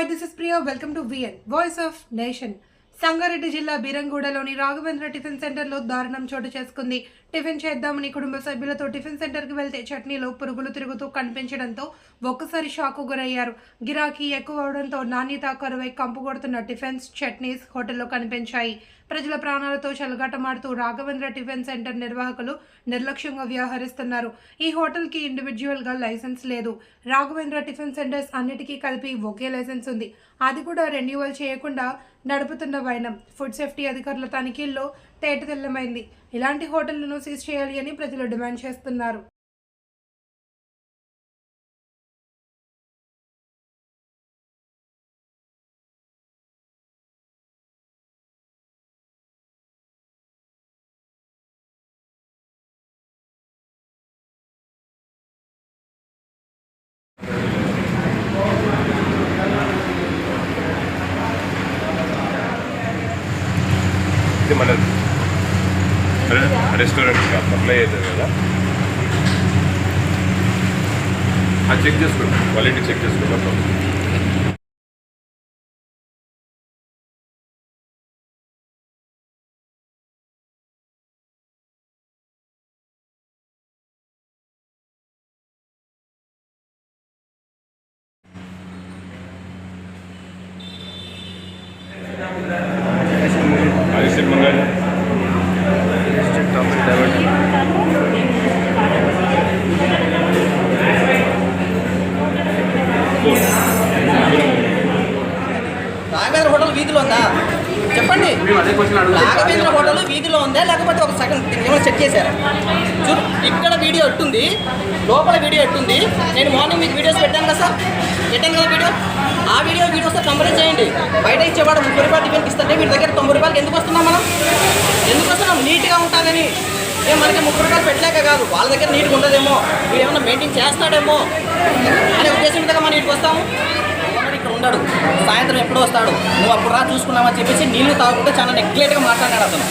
Hi, this is Priya. Welcome to VN, Voice of Nation. Sangareddy జిల్లా బీరంగూడలోని Raghavendra tiffin సెంటర్లో దారుణం చోటు చేసుకుంది. టిఫిన్ చేద్దామని కుటుంబ సభ్యులతో టిఫిన్ సెంటర్కి వెళ్తే చట్నీలో పురుగులు తిరుగుతూ కనిపించడంతో ఒక్కసారి షాకు గురయ్యారు. గిరాకీ ఎక్కువ అవడంతో నాణ్యత కరువై కంపు కొడుతున్న టిఫిన్స్ చట్నీస్ హోటల్లో కనిపించాయి. ప్రజల ప్రాణాలతో చెలగాటమాడుతూ రాఘవేంద్ర టిఫిన్ సెంటర్ నిర్వాహకులు నిర్లక్ష్యంగా వ్యవహరిస్తున్నారు. ఈ హోటల్కి ఇండివిజువల్గా లైసెన్స్ లేదు. రాఘవేంద్ర టిఫిన్ సెంటర్స్ అన్నిటికీ కలిపి ఒకే లైసెన్స్ ఉంది. అది కూడా రెన్యువల్ చేయకుండా నడుపుతున్న వైనం. ఫుడ్ సేఫ్టీ అధికారుల తనిఖీల్లో తేటతెల్లమైంది. ఇలాంటి హోటళ్ళను సీజ్ చేయాలి అని ప్రజలు డిమాండ్ చేస్తున్నారు. అయితే మన రెస్టారెంట్ అప్లై అవుతుంది కదా. అది చెక్ చేసుకుంటాం క్వాలిటీ చెక్ చేసుకోండి ఆదిత్య మంగళ రాఘవేంద్ర హోటల్ వీధిలో ఉందా చెప్పండి. రాఘవేంద్ర హోటల్ వీధిలో ఉందా? లేకపోతే ఒక సెకండ్ ఏమైనా చెక్ చేశారా? చూడు ఇక్కడ వీడియో ఎట్టుంది? లోపల వీడియో ఎట్టుంది? నేను మార్నింగ్ మీకు వీడియోస్ పెట్టాను కదా సార్. పెట్టాను కదా వీడియో? ఆ వీడియో వీడియోస్ కంపేర్ చేయండి. బయట ఇచ్చేవాడు ముప్పై రూపాయలు టిఫిన్కి ఇస్తుంటే మీ దగ్గర తొంభై రూపాయలకి ఎందుకు వస్తున్నాం మనం? ఎందుకు వస్తున్నాం? నీట్గా ఉంటుందని. ఏ మనకి ముప్పై రూపాయలు పెట్టలేక కాదు. వాళ్ళ దగ్గర నీట్గా ఉండదేమో. వీడు ఏమైనా మెయింటైన్ చేస్తాడేమో. అనే ఉద్దేశం మీద మనం ఇటుకు వస్తాము. ఉంటాడు సాయంత్రం ఎప్పుడో వస్తాడు. నువ్వు అప్పుడు రా చూసుకున్నామని చెప్పేసి నీళ్ళు తాగుకుంటే చాలా నెగ్లెట్గా మాట్లాడాడు అతను.